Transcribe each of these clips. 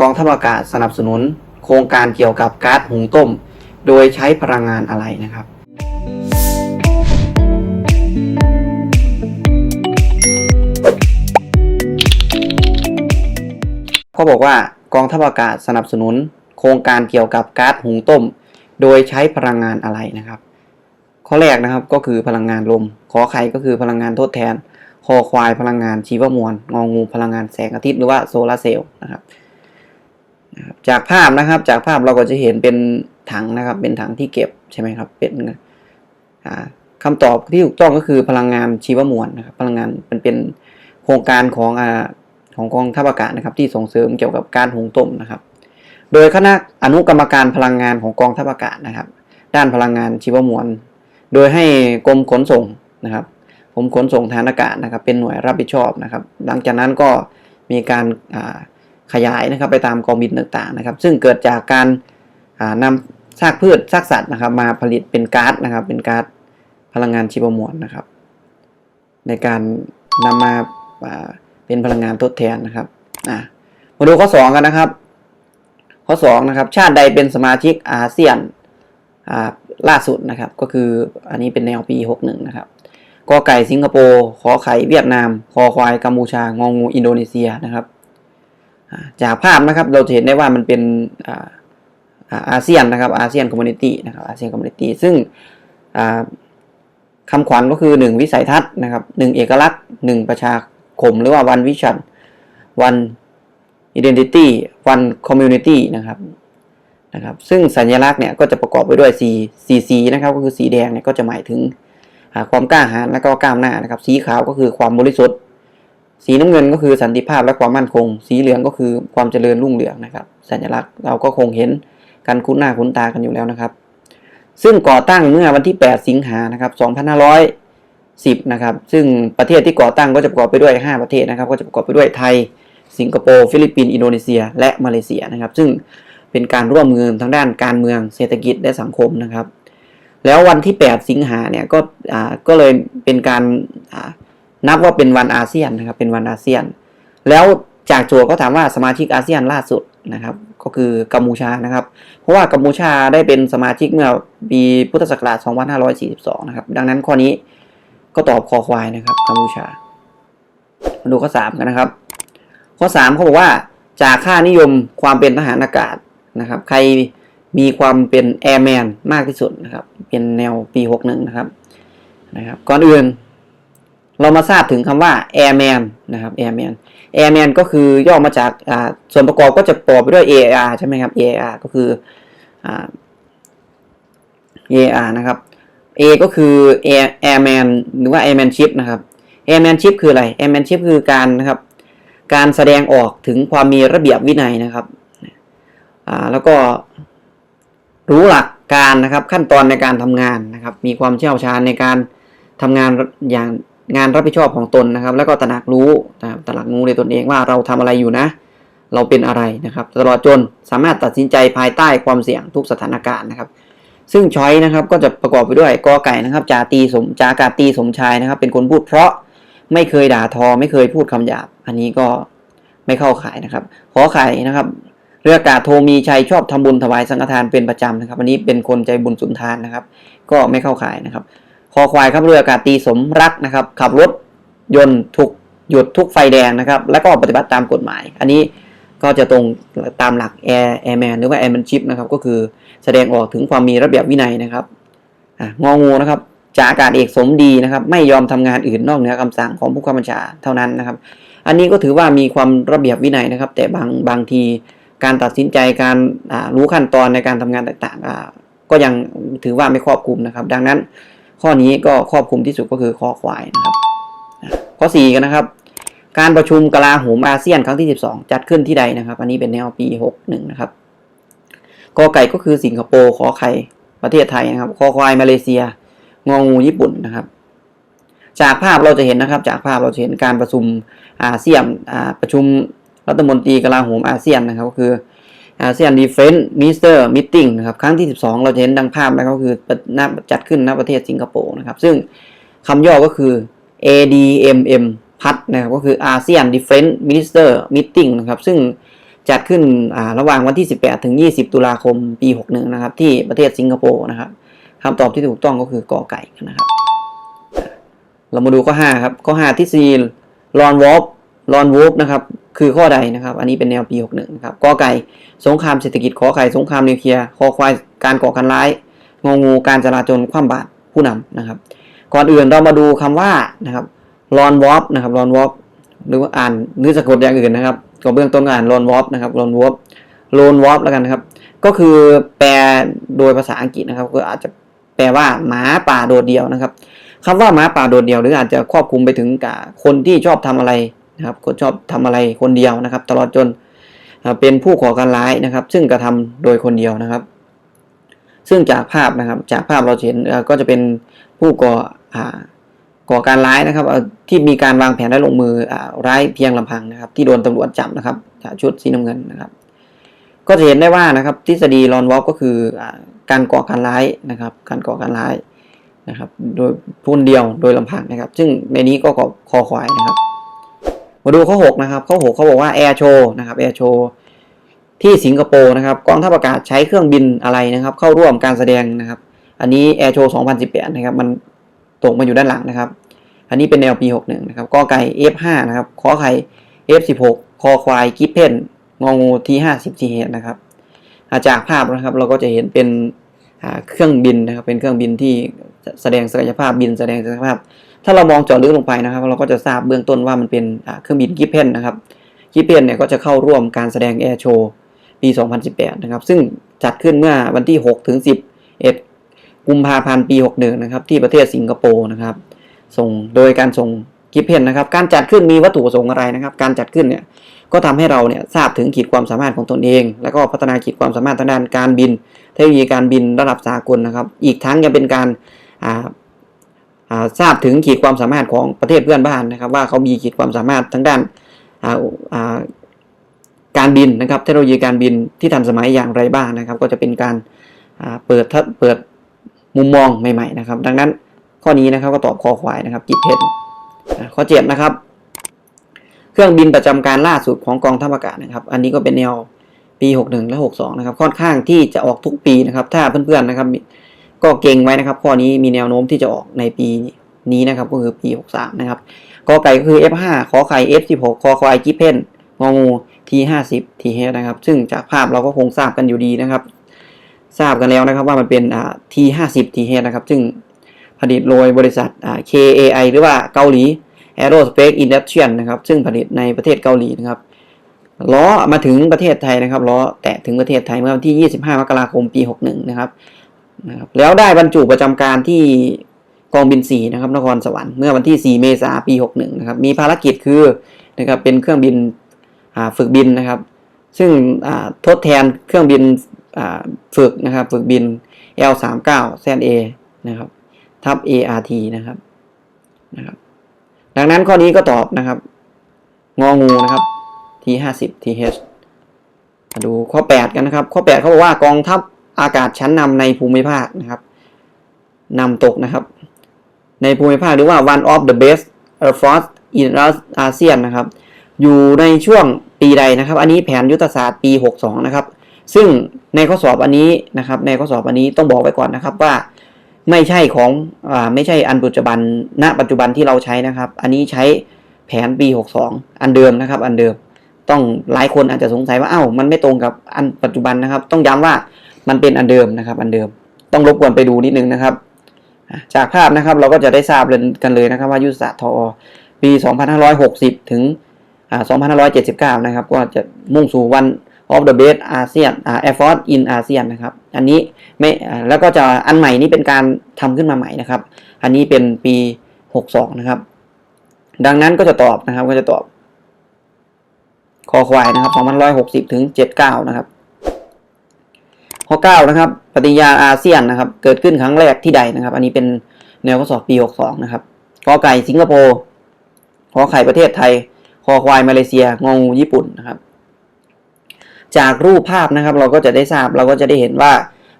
กองทัพอากาศสนับสนุน โครงการเกี่ยวกับก๊าซหุงต้ม โดยใช้พลังงานอะไรนะครับ ก็บอกว่ากองทัพอากาศสนับสนุน โครงการเกี่ยวกับก๊าซหุงต้ม โดยใช้พลังงานอะไรนะครับ ข้อแรกนะครับก็คือพลังงานลม ขอไข่ก็คือพลังงานทดแทน คอควายพลังงานชีวมวล งองูพลังงานแสงอาทิตย์หรือว่าโซลาร์เซลล์นะครับ นะครับจากภาพนะครับ จากภาพเราก็จะเห็นเป็นถังนะครับ เป็นถังที่เก็บใช่ไหมครับ เป็นอ่าคำตอบที่ถูกต้องก็คือพลังงานชีวมวลนะครับ พลังงานมันเป็นโครงการของอของกองทัพอากาศนะครับ ที่ส่งเสริมเกี่ยวกับการหุงต้มนะครับ โดยคณะอนุกรรมการพลังงานของกองทัพอากาศนะครับ ด้านพลังงานชีวมวล โดยให้กรมขนส่งนะครับกรมขนส่งทางอากาศนะครับ เป็นหน่วยรับผิดชอบนะครับ หลังจากนั้นก็มีการอ่า ขยายนะครับไปตามกองบินต่างๆนะครับ ซึ่งเกิดจากการอ่านำซากพืชซากสัตว์นะครับ มาผลิตเป็นก๊าซนะครับ เป็นก๊าซพลังงานชีวมวลนะครับ ในการนำมาอ่าเป็นพลังงานทดแทนนะครับมาดูข้อสองกันนะครับ ข้อสองนะครับชาติใดเป็นสมาชิกอาเซียนล่าสุดนะครับ ก็คืออันนี้เป็นแนวปี 61 นะครับกอไก่สิงคโปร์ขอไข่เวียดนามคอควายกัมพูชางองูอินโดนีเซียนะครับ จากภาพนะครับเราเห็นได้ว่ามันเป็นอาเซียนนะครับอาเซียนคอมมูนิตี้นะครับอาเซียนคอมมูนิตี้ซึ่งอ่าคำขวัญก็คือ 1 วิสัยทัศน์นะครับ1เอกลักษณ์ 1 ประชาคมหรือว่า one vision one identity one community นะครับนะครับซึ่งสัญลักษณ์เนี่ยก็จะประกอบไปด้วยสีสีนะครับก็คือสีแดงเนี่ยก็จะหมายถึงความกล้าหาญและก็กล้าวหน้านะครับ สีขาวก็คือความบริสุทธิ์ สีน้ำเงินก็คือสันติภาพและความมั่นคง สีเหลืองก็คือความเจริญรุ่งเรืองนะครับ สัญลักษณ์เราก็คงเห็นกันคุ้นหน้าคุ้นตากันอยู่แล้วนะครับ ซึ่งก่อตั้งเมื่อวันที่ 8 สิงหานะครับ2510นะครับ ซึ่งประเทศที่ก่อตั้งก็จะประกอบไปด้วย 5 ประเทศนะครับ ก็จะประกอบไปด้วยไทย สิงคโปร์ ฟิลิปปินส์ อินโดนีเซีย และมาเลเซียนะครับ ซึ่งเป็นการร่วมมือทางด้านการเมือง เศรษฐกิจ และสังคมนะครับ แล้ววันที่ 8 สิงหาเนี่ย ก็อ่าก็เลยเป็นการอ่า นับว่าเป็นวันอาเซียนนะครับ เป็นวันอาเซียน แล้วจากจทย์ก็ถามว่าสมาชิกอาเซียนล่าสุดนะครับ ก็คือกัมพูชานะครับ เพราะว่ากัมพูชาได้เป็นสมาชิกเมื่อปีพุทธศักราช 2542 นะครับ ดังนั้นข้อนี้ก็ตอบคอควายนะครับกัมพูชา มาดูข้อ 3 กันนะครับ ข้อ 3เขาบอกว่าจากค่านิยมความเป็นทหารอากาศนะครับ ใครมีความเป็นแอร์แมนมากที่สุดนะครับ เป็นแนวปี 61 นะครับนะครับ ก่อนอื่น เรามาทราบถึงคำว่าแอร์แมนะครับแอร์แมนแอร์แมนก็คือย่อมาจากส่วนประกอบก็จะประกอบไปด้วย AR ใช่ไหมครับ AR ก็คือ AR นะครับ A ก็คือ Air Airman หรือว่า Airmanship นะครับ Airmanship คืออะไร Airmanship คือการนะครับ การแสดงออกถึงความมีระเบียบวินัยนะครับแล้วก็รู้หลักการนะครับขั้นตอนในการทำงานนะครับ มีความเชี่ยวชาญในการทำงานอย่าง งานรับผิดชอบของตนนะครับ แล้วก็ตระหนักรู้นะครับตระหนักรู้ในตนเองว่าเราทำอะไรอยู่นะ เราเป็นอะไรนะครับ ตลอดจนสามารถตัดสินใจภายใต้ความเสี่ยงทุกสถานการณ์นะครับ ซึ่งช้อยนะครับก็จะประกอบไปด้วยกอไก่นะครับจาตีสมจากาตีสมชายนะครับ เป็นคนพูดเพราะไม่เคยด่าทอ ไม่เคยพูดคำหยาบ อันนี้ก็ไม่เข้าข่ายนะครับขอไข่นะครับ เรืออากาศโทมีชัยชอบทำบุญถวายสังฆทานเป็นประจำนะครับ อันนี้เป็นคนใจบุญสุนทานนะครับ ก็ไม่เข้าข่ายนะครับ คอควายครับเรืออากาศตีสมรักนะครับ ขับรถยนต์ทุกหยุดทุกไฟแดงนะครับ แล้วก็ปฏิบัติตามกฎหมาย อันนี้ก็จะตรงตามหลักแอร์แอร์แมนหรือว่าแอร์แมนชิพนะครับ ก็คือแสดงออกถึงความมีระเบียบวินัยนะครับงองูนะครับจากอากาศเอกสมดีนะครับ ไม่ยอมทำงานอื่นนอกเหนือคำสั่งของผู้กำกับบัญชาเท่านั้นนะครับ อันนี้ก็ถือว่ามีความระเบียบวินัยนะครับ แต่บางบางทีการตัดสินใจการรู้ขั้นตอนในการทำงานต่างๆอ่าก็ยังถือว่าไม่ครอบคลุมนะครับ ดังนั้น ข้อนี้ก็ครอบคลุมที่สุดก็คือคอควายนะครับ ข้อ4กันนะครับ การประชุมกลาโหมอาเซียนครั้งที่ 12 จัดขึ้นที่ใดนะครับ อันนี้เป็นแนวปี 61 นะครับกอไก่ก็คือสิงคโปร์ขอไข่ประเทศไทยนะครับคอควายมาเลเซีย งองูญี่ปุ่นนะครับ จากภาพเราจะเห็นนะครับ จากภาพเราจะเห็นการประชุมอาเซียนประชุมรัฐมนตรีกลาโหมอาเซียนนะครับ ก็คือ อาเซียนดีเฟน c ์มิสเตอร์มิทนะครับครั้งที่ 12 เราจะเห็นดังภาพนะครับก็คือณจัดขึ้นณประเทศสิงคโปร์นะครับ ซึ่งคำย่อก็คือ ADMM พัดนะครับก็คือ ASEAN Defense Minister Meeting นะครับ ซึ่งจัดขึ้นระหว่างวันที่ 18 ถึง 20 ตุลาคมปี 61 นะครับ ที่ประเทศสิงคโปร์นะครับคำตอบที่ถูกต้องก็คือกอไก่นะครับ เรามาดูข้อ 5 ครับ ข้อ 5ทฤษฎีลอนวอฟ ลอนวูฟนะครับคือข้อใดนะครับ อันนี้เป็นแนวปี 61นะครับกอไก่สงครามเศรษฐกิจขอไข่สงครามนิวเคลียร์คอควายการก่อการร้ายงองูการจราจรคว่ำบาตรผู้นำนะครับ ก่อนอื่นเรามาดูคำว่านะครับลอนวอฟนะครับลอนวอฟหรือว่าอ่านหรือสะกดอย่างอื่นนะครับก็เบื้องต้นก็อ่านลอนวอฟนะครับลอนวอฟโลนวอฟแล้วกันนะครับ ก็คือแปลโดยภาษาอังกฤษนะครับ ก็อาจจะแปลว่าหมาป่าโดดเดี่ยวนะครับคำว่าหมาป่าโดดเดี่ยว หรืออาจจะครอบคลุมไปถึงกับคนที่ชอบทำอะไร นะครับคนชอบทำอะไรคนเดียวนะครับ ตลอดจนเป็นผู้ก่อการร้ายนะครับ ซึ่งกระทำโดยคนเดียวนะครับ ซึ่งจากภาพนะครับ จากภาพเราเห็นก็จะเป็นผู้ก่ออ่าก่อการร้ายนะครับที่มีการวางแผนและลงมืออ่าร้ายเพียงลำพังนะครับ ที่โดนตำรวจจับนะครับจากชุดสีน้ำเงินนะครับ ก็จะเห็นได้ว่านะครับ ทฤษฎีลอนวอลก็คืออการก่อการร้ายนะครับ การก่อการร้ายนะครับ โดยผู้เดียวโดยลำพังนะครับ ซึ่งในนี้ก็คอควายนะครับ มาดูข้อ 6 นะครับ ข้อ 6 เขาบอกว่าแอร์โชว์นะครับแอร์โชว์ที่สิงคโปร์นะครับกองทัพอากาศใช้เครื่องบินอะไรนะครับ เข้าร่วมการแสดงนะครับ อันนี้แอร์โชว์2018 นะครับ มันตกมาอยู่ด้านหลังนะครับ อันนี้เป็นแนวปี 61 นะครับกอไก่ F5 นะครับขอไข่ F16 คอควายกิฟเพนงองู T50 T เฮนะครับาจากภาพนะครับเราก็จะเห็นเป็นเครื่องบินนะครับ เป็นเครื่องบินที่แสดงศักยภาพบินแสดงศักยภาพ ถ้าเรามองเจาะลึกลงไปนะครับ เราก็จะทราบเบื้องต้นว่ามันเป็นเครื่องบินกิเพนนะครับกิเพนเนี่ยก็จะเข้าร่วมการแสดงแอร์โชว์ปี 2018 นะครับ ซึ่งจัดขึ้นเมื่อวันที่ 6 ถึง 11 กุมภาพันธ์ปี 61 นะครับ ที่ประเทศสิงคโปร์นะครับ ส่งโดยการส่งกิฟเพนนะครับ การจัดขึ้นมีวัตถุประสงค์อะไรนะครับ การจัดขึ้นเนี่ยก็ทำให้เราเนี่ยทราบถึงขีดความสามารถของตนเอง แล้วก็พัฒนาขีดความสามารถทางด้านการบิน เทคโนโลยีการบินระดับสากลนะครับ อีกทั้งยังเป็นการ ทราบถึงขีดความสามารถของประเทศเพื่อนบ้านนะครับ ว่าเขามีขีดความสามารถทางด้านการบินนะครับ เทคโนโลยีการบินที่ทันสมัยอย่างไรบ้างนะครับ ก็จะเป็นการาเปิดทัศเปิดมุมมองใหม่ๆนะครับ ดังนั้นข้อนี้นะครับก็ตอบคอควายนะครับกิฟเพนข้อเจ็ดนะครับ เครื่องบินประจำการล่าสุดของกองทัพอากาศนะครับ อันนี้ก็เป็นแนวปี 61 และ 62 นะครับ ค่อนข้างที่จะออกทุกปีนะครับ ถ้าเพื่อนๆนะครับ ก็เก่งไว้นะครับ ข้อนี้มีแนวโน้มที่จะออกในปีนี้นะครับ ก็คือปี 63 นะครับกอไก่ก็คือ F5 ขอไข่ F16 คอควายกิเพนงองู T50 T h นะครับ ซึ่งจากภาพเราก็คงทราบกันอยู่ดีนะครับ ทราบกันแล้วนะครับว่ามันเป็นอ่า T50 T h นะครับ ซึ่งผลิตโดยบริษัทอ่า KAI หรือว่าเกาหลี Aerospace Industrial นะครับ ซึ่งผลิตในประเทศเกาหลีนะครับล้อมาถึงประเทศไทยนะครับล้อแตะถึงประเทศไทยเมื่อวันที่ 25 มกราคมปี 61 นะครับ นะครับแล้วได้บรรจุประจำการที่กองบิน4นะครับนครสวรรค์เมื่อวันที่ 4 เมษายนปี 61 นะครับ มีภารกิจคือนะครับเป็นเครื่องบินฝึกบินนะครับ ซึ่งทดแทนเครื่องบินฝึกนะครับ ฝึกบิน L39 ZA นะครับ ทับ ART นะครับนะครับ ดังนั้นข้อนี้ก็ตอบนะครับ งองูนะครับ T50 TH มาดูข้อ 8 กันนะครับ ข้อ 8 เขาบอกว่ากองทัพ อากาศชั้นนำในภูมิภาคนะครับนำตกนะครับ ในภูมิภาคหรือว่า one of the best air force in ASEAN นะครับ อยู่ในช่วงปีใดนะครับ อันนี้แผนยุทธศาสตร์ปี 62 นะครับ ซึ่งในข้อสอบอันนี้นะครับ ในข้อสอบอันนี้ต้องบอกไว้ก่อนนะครับว่าไม่ใช่ของอ่าไม่ใช่อันปัจจุบันณปัจจุบันที่เราใช้นะครับ อันนี้ใช้แผนปี 62 อันเดิมนะครับ อันเดิมต้องหลายคนอาจจะสงสัยว่าเอ้ามันไม่ตรงกับอันปัจจุบันนะครับ ต้องย้ำว่า มันเป็นอันเดิมนะครับ อันเดิมต้องรบกวนไปดูนิดนึงนะครับ จากภาพนะครับเราก็จะได้ทราบกันเลยนะครับว่ายุทธศาสตร์ทอปี 2560 ถึง 2579 นะครับ ก็จะมุ่งสู่วัน of the best ASEAN อ่า Air Force in ASEAN นะครับ อันนี้ไม่แล้วก็จะอันใหม่นี้เป็นการทำขึ้นมาใหม่นะครับ อันนี้เป็นปี 62 นะครับ ดังนั้นก็จะตอบนะครับก็จะตอบคอควายนะครับ2160 ถึง 79 นะครับ ข้อ9นะครับปฏิญญาอาเซียนนะครับ เกิดขึ้นครั้งแรกที่ใดนะครับ อันนี้เป็นแนวข้อสอบปี62นะครับกอไก่สิงคโปร์ขอไข่ประเทศไทยคอควายมาเลเซียงงูญี่ปุ่นนะครับ จากรูปภาพนะครับ เราก็จะได้ทราบเราก็จะได้เห็นว่า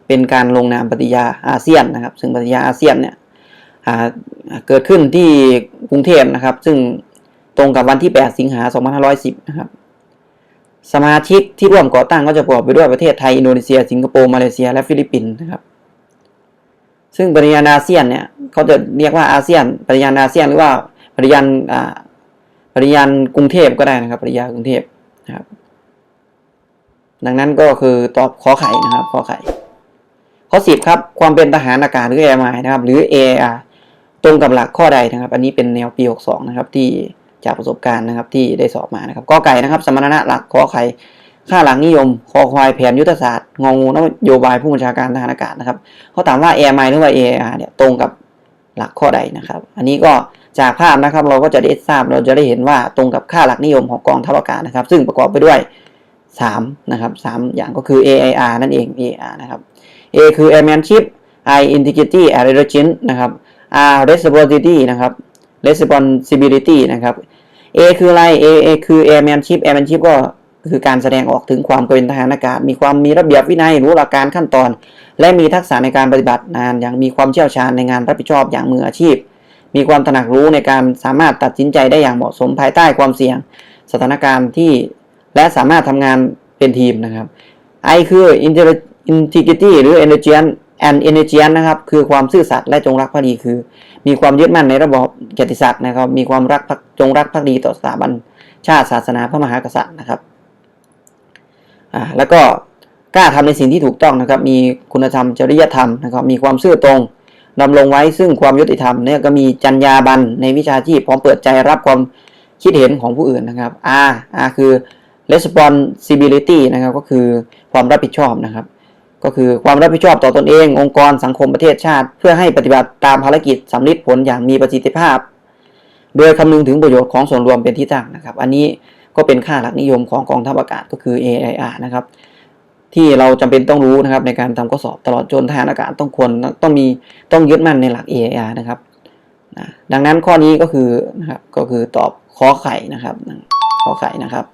เป็นการลงนามปฏิญาอาเซียนนะครับ ซึ่งปฏิญาอาเซียนเนี่ยเกิดขึ้นที่กรุงเทพนะครับ ซึ่งตรงกับวันที่ 8 สิงหา2510 นะครับ สมาชิกที่ร่วมก่อตั้งก็จะประกอบไปด้วยประเทศไทย อินโดนีเซีย สิงคโปร์ มาเลเซีย และฟิลิปปินส์นะครับ ซึ่งปริญญาอาเซียนเนี่ยเขาจะเรียกว่าอาเซียน ปริญญาอาเซียนหรือว่าปริญญาณอ่าปริญญากรุงเทพก็ได้นะครับ ปริญญากรุงเทพนะครับ ดังนั้นก็คือตอบขอไข่นะครับขอไข่ข้อสิบครับ ความเป็นทหารอากาศหรือ AMI นะครับ หรือ AR ตรงกับหลักข้อใดนะครับ อันนี้เป็นแนวปี 62 นะครับที่ จากประสบการณ์นะครับที่ได้สอบมานะครับกอไก่นะครับ สมรรถนะหลักขอไข่ค่าหลังนิยม คอควายแผนยุทธศาสตร์งองูนโยบายผู้บัญชาการทหารอากาศนะครับเขาถามว่า AMI หรือว่า AAR เนี่ยตรงกับหลักข้อใดนะครับ อันนี้ก็จากภาพนะครับเราก็จะได้ทราบเราจะได้เห็นว่าตรงกับค่าหลักนิยมของกองทัพอากาศนะครับ ซึ่งประกอบไปด้วย 3 นะครับ 3 อย่างก็คือ AIR นั่นเอง AIR นะครับ A คือ airmanship I integrity and relation นะครับ R responsibility นะครับ responsibility นะครับ A คืออะไร A A คือ airmanship airmanship ก็คือการแสดงออกถึงความเป็นทหารอากาศ มีความมีระเบียบวินัยรู้หลักการขั้นตอน และมีทักษะในการปฏิบัติงานอย่างมีความเชี่ยวชาญในงานรับผิดชอบอย่างมืออาชีพ มีความตระหนักรู้ในการสามารถตัดสินใจได้อย่างเหมาะสมภายใต้ความเสี่ยง สถานการณ์ที่และสามารถทำงานเป็นทีมนะครับ I คือ inter- integrity หรือ energy and energy นะครับ คือความซื่อสัตย์และจงรักภักดีคือ มีความยึดมั่นในระบอบเกียรติศักดิ์นะครับ มีความรักภักจงรักภักดีต่อสถาบันชาติศาสนาพระมหากษัตริย์นะครับอ่าแล้วก็กล้าทำในสิ่งที่ถูกต้องนะครับ มีคุณธรรมจริยธรรมนะครับ มีความซื่อตรงดำรงไว้ซึ่งความยุติธรรมเนี่ยก็มีจรรยาบรรณในวิชาชีพพร้อมเปิดใจรับความคิดเห็นของผู้อื่นนะครับ R R คือ responsibility นะครับก็คือความรับผิดชอบนะครับ ก็คือความรับผิดชอบต่อตอนเอง องค์กรสังคมประเทศชาติ เพื่อให้ปฏิบัติตามภารกิจสำลิดผลอย่างมีประสิทธิภาพ โดยคำนึงถึงประโยชน์ของส่วนรวมเป็นที่ตั้งนะครับ อันนี้ก็เป็นค่าหลักนิยมของกองทัพอากาศก็คือ AIR นะครับที่เราจำเป็นต้องรู้นะครับในการทำข้อสอบตลอดจนทหารอากาศต้องควรต้องมีต้องยึดมั่นในหลัก AIR นะครับนะดังนั้นข้อนี้ก็คือนะครับก็คือตอบข้อไข่นะครับข้อไข่นะครับ